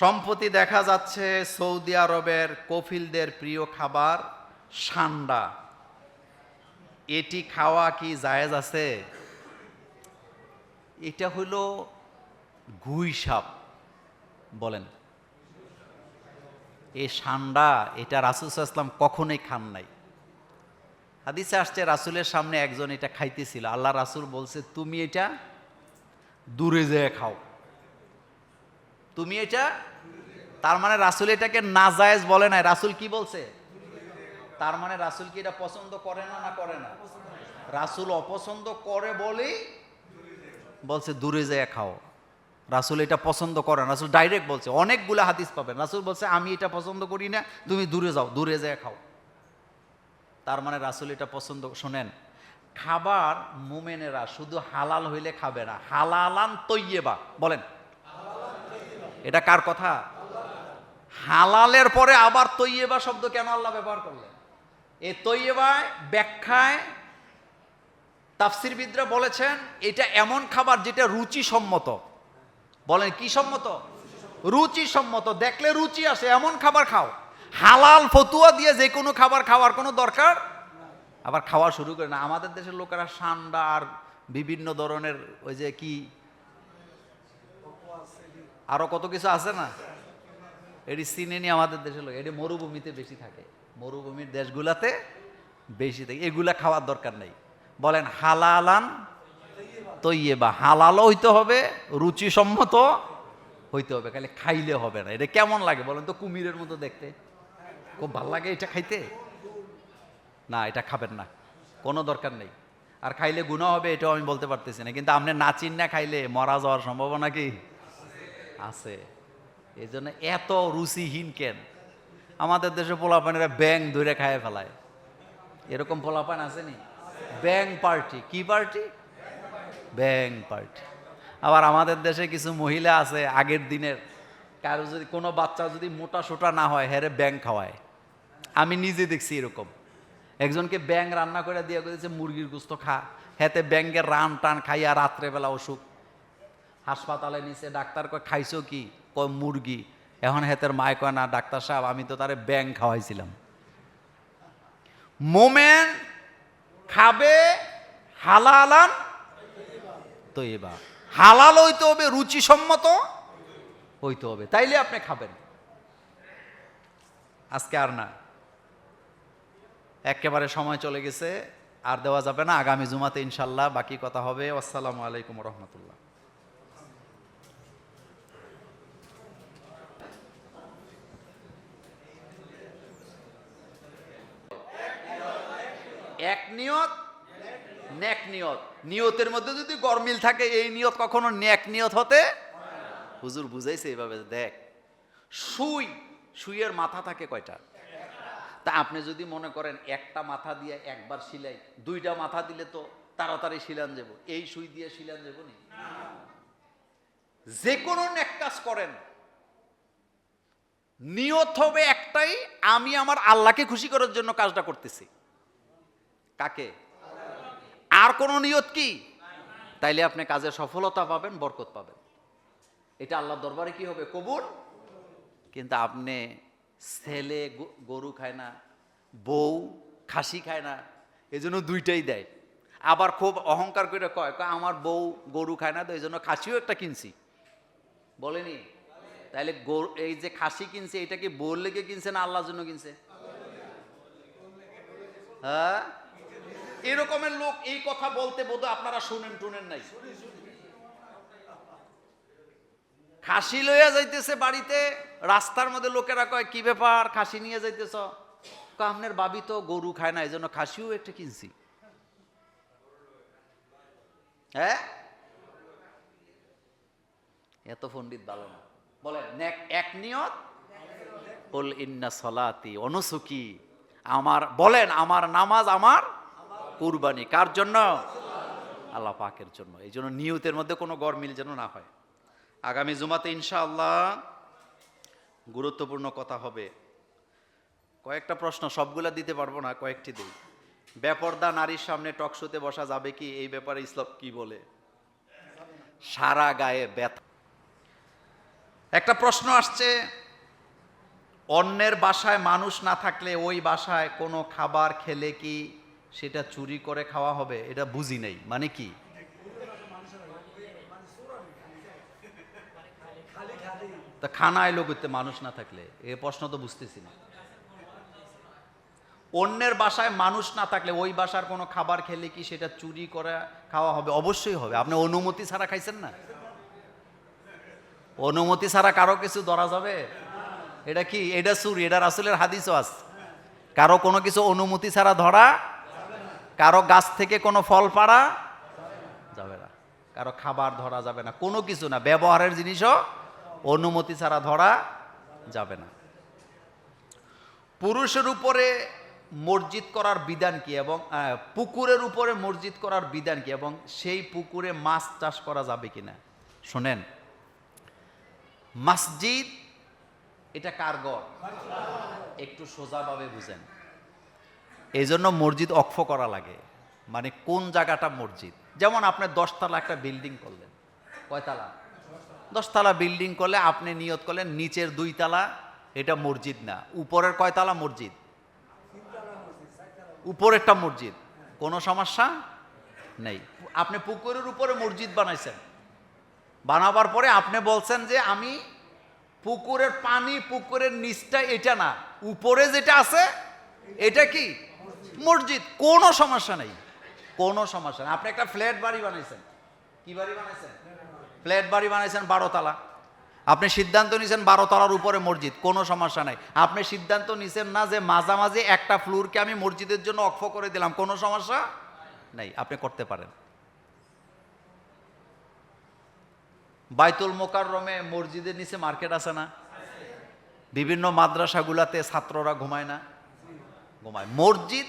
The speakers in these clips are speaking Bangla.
সম্প্রতি দেখা যাচ্ছে সৌদি আরবের কফিলদের প্রিয় খাবার সান্ডা। এটি খাওয়া কি জায়েজ আছে? এটা হলো গুই সাপ, বলেন। এই সান্ডা, এটা রাসুল ইসলাম কখনোই খান নাই। হাদিসে আসছে, রাসুলের সামনে একজন এটা খাইতেছিল। আল্লাহ রাসুল বলছে, তুমি এটা দূরে যেয়ে খাও। তুমি এটা, তার মানে রাসুল এটাকে নাজায়েজ বলে নাই। রাসুল কি বলছে? তার মানে রাসুল কি এটা পছন্দ করে না না করে না? রাসুল অপছন্দ করে বলেই বলছে, দূরে যেয়ে খাও। রাসুল এটা পছন্দ করে না। রাসুল ডাইরেক্ট বলছে, অনেকগুলো হাদিস পাবেন। রাসুল বলছে, আমি এটা পছন্দ করি না, তুমি দূরে যাও, দূরে যেয়ে খাও। তার মানে রাসুল এটা পছন্দ, শোনেন, খাবার মুমেনেরা শুধু হালাল হইলে খাবে না, হালালান তৈয়েবা, বলেন। এটা কার কথা? হালালের পরে আবার তৈয়েবা শব্দ কেন আল্লাহ ব্যবহার করলেন? এই তৈয়েবায়, ব্যাখ্যায় তাফসিরবিদরা বলেছেন, এটা এমন খাবার যেটা রুচি সম্মত বলেন, কি সম্মত? রুচি সম্মত দেখলে রুচি আসে, এমন খাবার খাও। হালাল ফতুয়া দিয়ে যে কোনো খাবার খাওয়ার কোনো দরকার আবার খাওয়া শুরু করে না। আমাদের দেশের লোকেরা সান্ডা আর বিভিন্ন ধরনের ওই যে কি আরও কত কিছু আছে না? এটি চিনে নি আমাদের দেশের লোক, এটি মরুভূমিতে বেশি থাকে। মরুভূমির দেশগুলাতে বেশি থাকে। এগুলা খাওয়ার দরকার নেই। বলেন, হালালান তৈয়ে বা হালালও হইতে হবে, রুচিসম্মত হইতে হবে। খালি খাইলে হবে না। এটা কেমন লাগে বলেন তো কুমিরের মতো দেখতে? খুব ভালো লাগে এটা খাইতে? না, এটা খাবেন না। কোনো দরকার নেই। আর খাইলে গুণা হবে, এটাও আমি বলতে পারতেছি না। কিন্তু আপনি নাচিন না খাইলে মরা যাওয়ার সম্ভাবনা কি? আছে। এই জন্য এত রুচিহীন কেন? আমাদের দেশে পোলাপানেরা ব্যাং ধরে খায় ফেলায়। এরকম পোলাপান আসেনি? Bang party. কি পার্টি? Bang party. আবার আমাদের দেশে কিছু মহিলা আছে আগের দিনের। কারও যদি কোনো বাচ্চা যদি মোটা সোটা না হয় হেরে ব্যাং খাওয়ায়। আমি নিজে দেখছি এরকম। একজনকে ব্যাং রান্না করে দিয়ে করেছে, মুরগির গুস্ত খা। হেতে ব্যাঙ্গের রান টান খাইয়া রাত্রেবেলা অসুখ। হাসপাতালে নিচে ডাক্তার কয়, খাইছো কি? কয়, মুরগি। এখন হেতের মায় কয়, না, ডাক্তার সাহেব, আমি তো তারে ব্যাং খাওয়াইছিলাম। মোমেন খাবে হালালান তো এবার হালাল হইতে হবে, রুচিসম্মত হইতে হবে, তাইলে আপনি খাবেন। আজকে আর না। একেবারে সময় চলে গেছে, আর দেওয়া যাবে না, আগামী জুমাতে ইনশাল্লাহ বাকি কথা হবে। আসসালামু আলাইকুম রহমতুল্লাহ এক নিয়ত? নেক নিয়ত। নিয়তের মধ্যে যদি গরমিল থাকে, এই নিয়ত কখনো নেক নিয়ত হতে হুজুর বুঝাইছে এইভাবে, দেখ, সুই, সুইয়ের মাথা থাকে কয়টা? তা আপনি যদি মনে করেন একটা মাথা দিয়ে একবার সিলাই দুইটা মাথা দিলে তো তাড়াতাড়ি শিলান যাব। এই সুই দিয়ে শিলান যাব নি? যে কোনো নেক কাজ করেন। নিয়ত হবে একটাই, আমি আমার আল্লাহকে খুশি করার জন্য কাজটা করতেছি। কাকে? আর কোনো নিয়ত কি? তাইলে আপনি কাজে সফলতা পাবেন, বরকত পাবেন। এটা আল্লাহর দরবারে কি হবে? কবুল? কিন্তু আপনি ছেলে গরু খায় না, বউ খাসি খায় না এই জন্য দুইটাই দেয়। আবার খুব অহংকার করে কয় আমার বউ গরু খায় না তো এই জন্য খাসিও একটা কিনছি। বলেনি? তাইলে গরু, এই যে খাসি কিনছে, এটা কি বউর লেগে কিনছে না আল্লাহর জন্য কিনছে? হ্যাঁ? এরকমের লোক এই কথা বলতে বোধ আপনারা শুনেন টুনেন নাই। খাসি লইয়া যাইতেছে বাড়িতে, রাস্তার মধ্যে লোকেরা কয়, কি ব্যাপার, খাসি নিয়ে যাইতেছ? আপনার বাবি তো গরু খায় না এই জন্য খাসিও একটা কিনছি। হ্যাঁ? এত পণ্ডিত ভালো না। বলেন এক নিয়ত? বল, ইন্না সলাতি, অনুসুকি। আমার, বলেন, আমার নামাজ আমার কুরবানি। কার জন্য? আল্লাহ পাকের জন্য। এই জন্য নিয়তের মধ্যে কোনো গরমিল যেন না হয়। আগামী জুমাতে ইনশাআল্লাহ গুরুত্বপূর্ণ কথা হবে। কয়েকটা প্রশ্ন, সবগুলা দিতে পারব না, কয়েকটি দিই। বেপর্দা নারীর সামনে টকশোতে বসা যাবে কি? এই ব্যাপারে ইসলাম কি বলে? সারা গায়ে ব্যথা। একটা প্রশ্ন আসছে, অন্যের বাসায় মানুষ না থাকলে ওই বাসায় কোনো খাবার খেলে কি? সেটা চুরি করে খাওয়া হবে, এটা বুঝি নেই। মানে কি? তা খানা এলো করতে মানুষ না থাকলে, এ প্রশ্ন তো বুঝতেছি না। অন্যের বাসায় মানুষ না থাকলে ওই বাসার কোনো খাবার খেলে কি সেটা চুরি করে খাওয়া হবে? অবশ্যই হবে। আপনি অনুমতি ছাড়া খাইছেন না? অনুমতি ছাড়া কারও কিছু ধরা যাবে? এটা কি? এটা চুরি, এটা রাসুলের হাদিসও আছে। কারও কোনো কিছু অনুমতি ছাড়া ধরা কারও গাছ থেকে কোনো ফল পাড়া যাবে না। কারও খাবার ধরা যাবে না। কোনো কিছু না। ব্যবহারের জিনিসও অনুমতি ছাড়া ধরা যাবে না। পুরুষের উপরে মসজিদ করার বিধান কি এবং পুকুরের উপরে মসজিদ করার বিধান কি এবং সেই পুকুরে মাছ চাষ করা যাবে কিনা শোনেন। মসজিদ, এটা কার ঘর? একটু সোজাভাবে বুঝেন। এই জন্য মসজিদ অক্ষ করা লাগে। মানে কোন জায়গাটা মসজিদ? যেমন আপনি দশতলা একটা বিল্ডিং করলেন। কয়তলা? দশতলা বিল্ডিং করলে আপনি নিয়ত করলেন নিচের দুই তালা এটা মসজিদ না। উপরের কয়তলা মসজিদ? উপরেরটা মসজিদ। কোনো সমস্যা নেই। আপনি পুকুরের উপরে মসজিদ বানাইছেন। বানাবার পরে আপনি বলছেন যে আমি পুকুরের পানি পুকুরের নিচটা এটা না। উপরে যেটা আছে, এটা কি? মসজিদ, কোনো সমস্যা নেই। কোনো সমস্যা নেই। আপনি একটা ফ্ল্যাট বাড়ি বানাইছেন। কি বাড়ি বানাইছেন? ফ্ল্যাট বাড়ি বানাইছেন বারোতলা। আপনি সিদ্ধান্ত নিছেন বারোতলার উপরে মসজিদ, কোনো সমস্যা নাই। আপনি সিদ্ধান্ত নিছেন না যে মাঝামাঝি একটা ফ্লোরকে আমি মসজিদের জন্য অক্ষ করে দিলাম, কোনো সমস্যা নেই। আপনি করতে পারেন। বাইতুল মোকাররমে মসজিদের নিচে মার্কেট আছে না? বিভিন্ন মাদ্রাসাগুলাতে ছাত্ররা ঘুমায় না। ঘুমায়। মসজিদ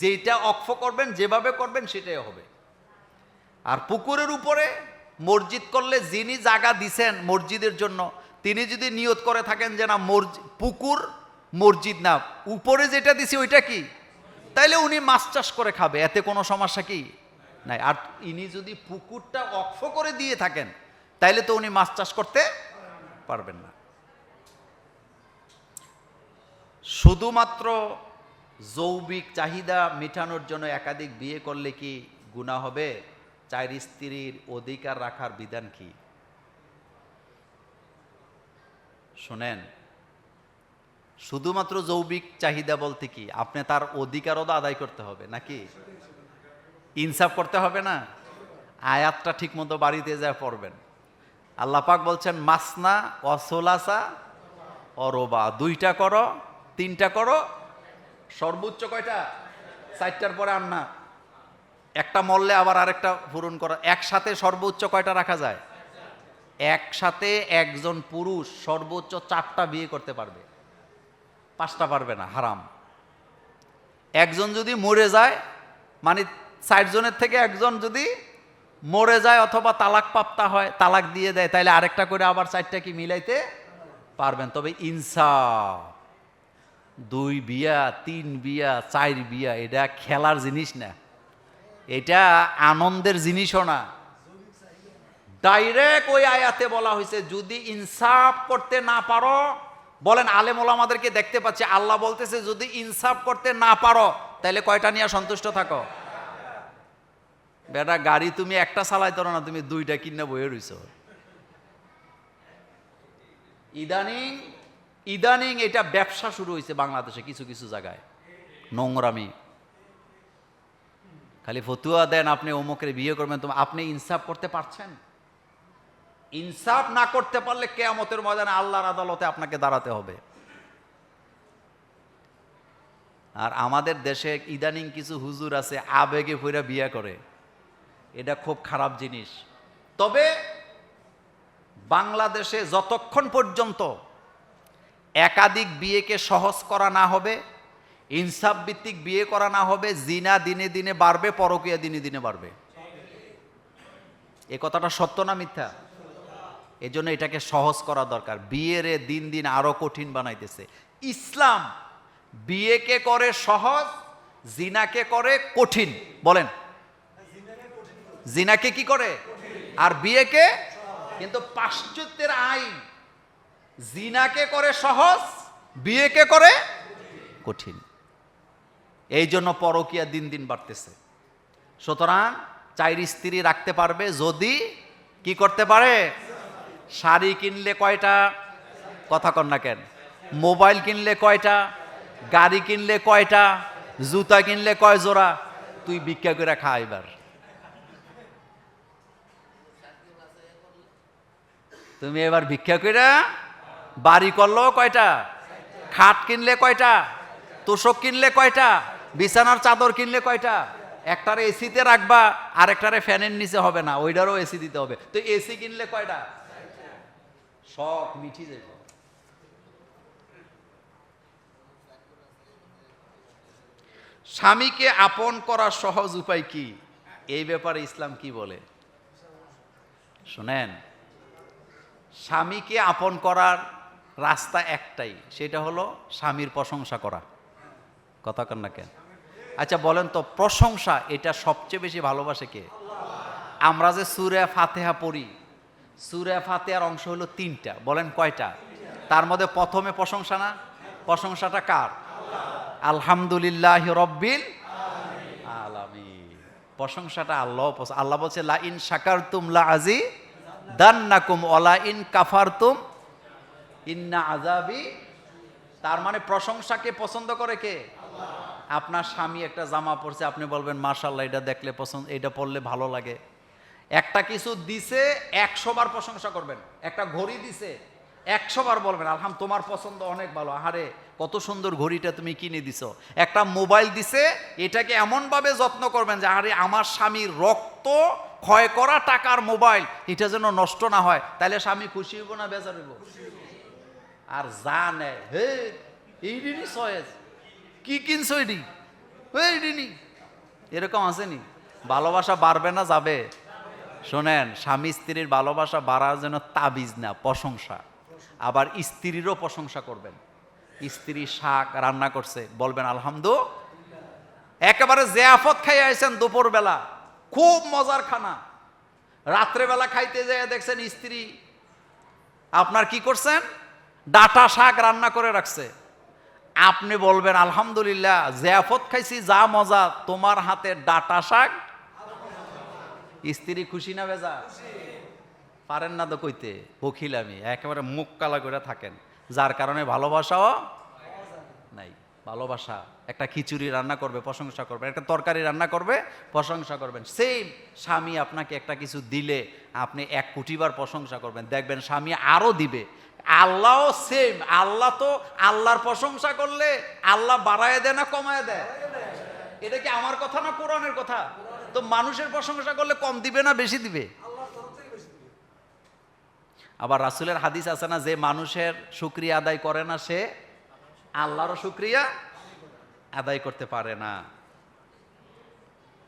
যেটা অক্ষ করবেন, যেভাবে করবেন, সেটাই হবে। আর পুকুরের উপরে মসজিদ করলে যিনি জায়গা দিছেন মসজিদের জন্য, তিনি যদি নিয়ত করে থাকেন যে না পুকুর, মসজিদ না, উপরে যেটা দিছি ওইটা কি? তাইলে উনি মাছ চাষ করে খাবে, এতে কোনো সমস্যা কি? নাই। আর ইনি যদি পুকুরটা অক্ষ করে দিয়ে থাকেন, তাইলে তো উনি মাছ চাষ করতে পারবেন না। শুধুমাত্র যৌবিক চাহিদা মেটানোর জন্য একাধিক বিয়ে করলে কি গুণা হবে? চার স্ত্রীর অধিকার রাখার বিধান কি? শোনেন, শুধুমাত্র যৌবিক চাহিদা বলতে কি? আপনি তার অধিকারও আদায় করতে হবে নাকি? ইনসাফ করতে হবে না? আয়াতটা ঠিক মতো বাড়িতে যা পড়বেন। আল্লাহ পাক বলছেন, মাসনা অসোলাসা অরবা। দুইটা করো, তিনটা করো সর্বোচ্চ কয়টা? চারটার পরে আর না। একটা মরলে আবার আরেকটা পূরণ করা। একসাথে সর্বোচ্চ কয়টা রাখা যায়? একসাথে একজন পুরুষ সর্বোচ্চ চারটা বিয়ে করতে পারবে। পাঁচটা পারবে না, হারাম। একজন যদি মরে যায় মানে চারজনের থেকে একজন যদি মরে যায় অথবা তালাক প্রাপ্তা হয়, তালাক দিয়ে দেয় তাহলে আরেকটা করে আবার চারটা কি মিলাইতে পারবেন? তবে ইনসাফ। দুই বিয়া, তিন বিয়া, চার বিয়া, এটা খেলার জিনিস না। এটা আনন্দের জিনিসও না। ডাইরেক্ট ওই আয়াতে বলা হয়েছে, যদি ইনসাফ করতে না পারো, বলেন আলেম আমাদেরকে দেখতে পাচ্ছি, আল্লাহ বলতেছে, যদি ইনসাফ করতে না পারো তাহলে কয়টা নিয়ে সন্তুষ্ট থাকো? বেটা, গাড়ি তুমি একটা চালাইতো না, তুমি দুইটা কিনে বয়ে রইছ। ইদানিং ইদানিং এটা ব্যবসা শুরু হয়েছে বাংলাদেশে কিছু কিছু জায়গায়। নোংরামি। খালি ফতুয়া দেন আপনি অমুকের বিয়ে করবেন, তো আপনি ইনসাফ করতে পারছেন? ইনসাফ না করতে পারলে কেয়ামতের ময়দানে আল্লাহর আদালতে আপনাকে দাঁড়াতে হবে। আর আমাদের দেশে ইদানিং কিছু হুজুর আছে, আবেগে ফইরা বিয়া করে। এটা খুব খারাপ জিনিস। তবে বাংলাদেশে যতক্ষণ পর্যন্ত একাধিক বিয়েকে সহজ করা না হবে, ইনসাফ ভিত্তিক বিয়ে করা না হবে, জিনা দিনে দিনে বাড়বে, পরকীয়া দিনে দিনে বাড়বে। এ কথাটা সত্য না মিথ্যা? এজন্য এটাকে সহজ করা দরকার। বিয়ের দিন দিন আরও কঠিন বানাইতেছে। ইসলাম বিয়েকে করে সহজ, জিনাকে করে কঠিন। বলেন, জিনাকে কি করে? আর বিয়েকে? কিন্তু পাশ্চাত্যের আইন জিনাকে করে সহজ, বিয়েকে করে কঠিন। এই জন্য পরকিয়া দিন দিন বাড়তেছে। সুতরাং চাইর স্ত্রী রাখতে পারবে যদি কি করতে পারে? শাড়ি কিনলে কয়টা? কথা কন না কেন। মোবাইল কিনলে কয়টা? গাড়ি কিনলে কয়টা? জুতা কিনলে কয় জোড়া? তুই ভিক্ষা করে খা এবার। তুমি এবার ভিক্ষা করে বাড়ি করল কয়টা? খাট কিনলে কয়টা? তোষক কিনলে কয়টা? বিছানার চাদর কিনলে কয়টা? একটারে এসিতে রাখবা আর একটারে ফ্যানের নিচে হবে না, ওইটারও এসি দিতে হবে। তো এসি কিনলে কয়টা? শখ, মিঠি যাবে স্বামীকে আপন করার সহজ উপায় কি? এই ব্যাপারে ইসলাম কি বলে? শুনেন, স্বামীকে আপন করার রাস্তা একটাই, সেটা হলো স্বামীর প্রশংসা করা। কথা কন না কেন? আচ্ছা বলেন তো, প্রশংসা, এটা সবচেয়ে বেশি ভালোবাসে কে? আমরা যে সুরে ফাতেহা পড়ি, সুরে ফাতেহার অংশ হলো তিনটা, বলেন কয়টা? তার মধ্যে প্রথমে প্রশংসা না? প্রশংসাটা কার? আলহামদুলিল্লাহ রব্বিল আলামিন। প্রশংসাটা আল্লাহ আল্লাহ বলছে, লা ইন শাকারতুম লা আজি দান্নাকুম ওলা ইন কাফারতুম ইন্না আজাবি তার মানে প্রশংসাকে পছন্দ করে কে? আপনার স্বামী একটা জামা পরছে, আপনি বলবেন মার্শাল্লাহ এটা দেখলে পছন্দ, এটা পরলে ভালো লাগে। একটা কিছু দিছে, একশো বার প্রশংসা করবেন। একটা ঘড়ি দিছে, একশো বার বলবেন, আলহাম, তোমার পছন্দ অনেক ভালো। আহারে, কত সুন্দর ঘড়িটা তুমি কিনে দিছো। একটা মোবাইল দিছে, এটাকে এমনভাবে যত্ন করবেন যে, আরে, আমার স্বামীর রক্ত ক্ষয় করা টাকার মোবাইল, এটা যেন নষ্ট না হয়। তাহলে স্বামী খুশি হইব না বেজার হইব? আর যা নেয় হে এই দিনই সয়েজ। কি কিনছো এডি এই দিনই এরকম আসেনি। ভালোবাসা বাড়বে না, যাবে। শোনেন, স্বামী স্ত্রীর ভালোবাসা বাড়ার জন্য তাবিজ না, প্রশংসা। আবার স্ত্রীরও প্রশংসা করবেন। স্ত্রী শাক রান্না করছে, বলবেন, আলহামদু একেবারে জেয়াফত খাই আইছেন দুপুরবেলা। খুব মজার খানা। রাত্রেবেলা খাইতে যেয়ে দেখছেন স্ত্রী। আপনার কি করছেন? ডাটা শাক রান্না করে রাখছে। আপনি বলবেন, আলহামদুলিল্লাহ, জেয়াফত খাইছি, যা মজা, তোমার হাতে ডাটা শাক? স্ত্রী খুশি না বেজা? পারেন না তো কইতে, বকিল আমি, একেবারে মুখ কালা করে থাকেন। যার কারণে ভালোবাসাও ভালোবাসা, একটা খিচুড়ি রান্না করবে, প্রশংসা করবে, একটা তরকারি রান্না করবে, প্রশংসা করবেন। সেম স্বামী আপনাকে একটা কিছু দিলে আপনি এক কোটিবার প্রশংসা করবেন। দেখবেন স্বামী আরও দিবে। আল্লাহও সেম আল্লাহ তো আল্লাহর প্রশংসা করলে আল্লাহ বাড়ায় দেয় না কমায় দেয়? এটা কি আমার কথা না কোরআনের কথা? তো মানুষের প্রশংসা করলে কম দিবে না বেশি দিবে? আবার রাসুলের হাদিস আছে না, যে মানুষের শুক্রিয়া আদায় করে না সে আল্লাহরও শুক্রিয়া আদায় করতে পারে না।